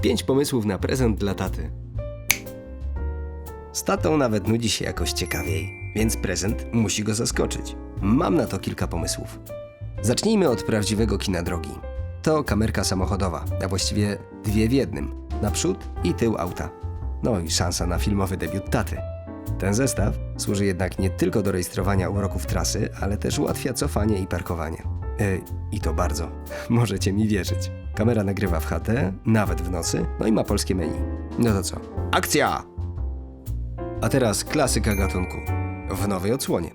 5 pomysłów na prezent dla taty. Z tatą nawet nudzi się jakoś ciekawiej, więc prezent musi go zaskoczyć. Mam na to kilka pomysłów. Zacznijmy od prawdziwego kina drogi. To kamerka samochodowa, a właściwie dwie w jednym. Naprzód i tył auta. No i szansa na filmowy debiut taty. Ten zestaw służy jednak nie tylko do rejestrowania uroków trasy, ale też ułatwia cofanie i parkowanie. E, I to bardzo. Możecie mi wierzyć. Kamera nagrywa w HT, nawet w nocy, no i ma polskie menu. No to co? Akcja! A teraz klasyka gatunku. W nowej odsłonie.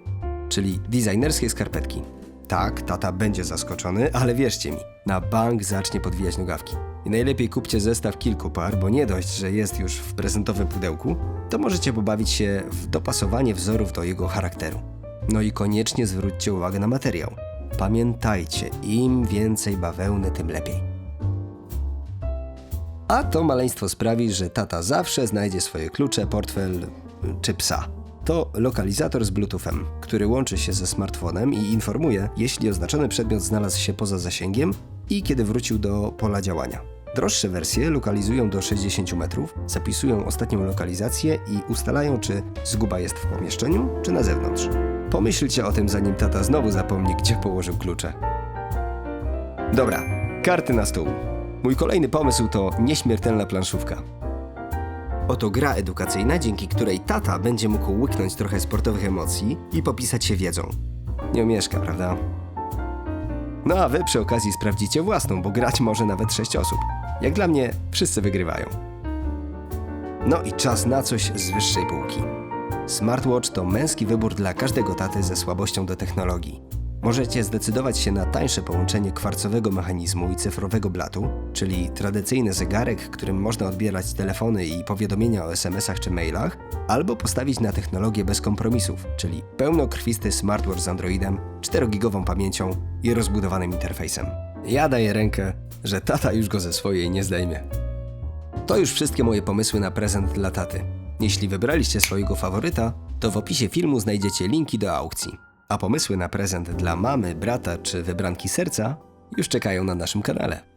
Czyli designerskie skarpetki. Tak, tata będzie zaskoczony, ale wierzcie mi, na bank zacznie podwijać nogawki. I najlepiej kupcie zestaw kilku par, bo nie dość, że jest już w prezentowym pudełku, to możecie pobawić się w dopasowanie wzorów do jego charakteru. No i koniecznie zwróćcie uwagę na materiał. Pamiętajcie, im więcej bawełny, tym lepiej. A to maleństwo sprawi, że tata zawsze znajdzie swoje klucze, portfel czy psa. To lokalizator z Bluetoothem, który łączy się ze smartfonem i informuje, jeśli oznaczony przedmiot znalazł się poza zasięgiem i kiedy wrócił do pola działania. Droższe wersje lokalizują do 60 metrów, zapisują ostatnią lokalizację i ustalają, czy zguba jest w pomieszczeniu, czy na zewnątrz. Pomyślcie o tym, zanim tata znowu zapomni, gdzie położył klucze. Dobra, karty na stół. Mój kolejny pomysł to nieśmiertelna planszówka. Oto gra edukacyjna, dzięki której tata będzie mógł łyknąć trochę sportowych emocji i popisać się wiedzą. Nie omieszka, prawda? No a wy przy okazji sprawdzicie własną, bo grać może nawet 6 osób. Jak dla mnie, wszyscy wygrywają. No i czas na coś z wyższej półki. Smartwatch to męski wybór dla każdego taty ze słabością do technologii. Możecie zdecydować się na tańsze połączenie kwarcowego mechanizmu i cyfrowego blatu, czyli tradycyjny zegarek, którym można odbierać telefony i powiadomienia o SMS-ach czy mailach, albo postawić na technologię bez kompromisów, czyli pełnokrwisty smartwatch z Androidem, 4-gigową pamięcią i rozbudowanym interfejsem. Ja daję rękę, że tata już go ze swojej nie zdejmie. To już wszystkie moje pomysły na prezent dla taty. Jeśli wybraliście swojego faworyta, to w opisie filmu znajdziecie linki do aukcji. A pomysły na prezent dla mamy, brata czy wybranki serca już czekają na naszym kanale.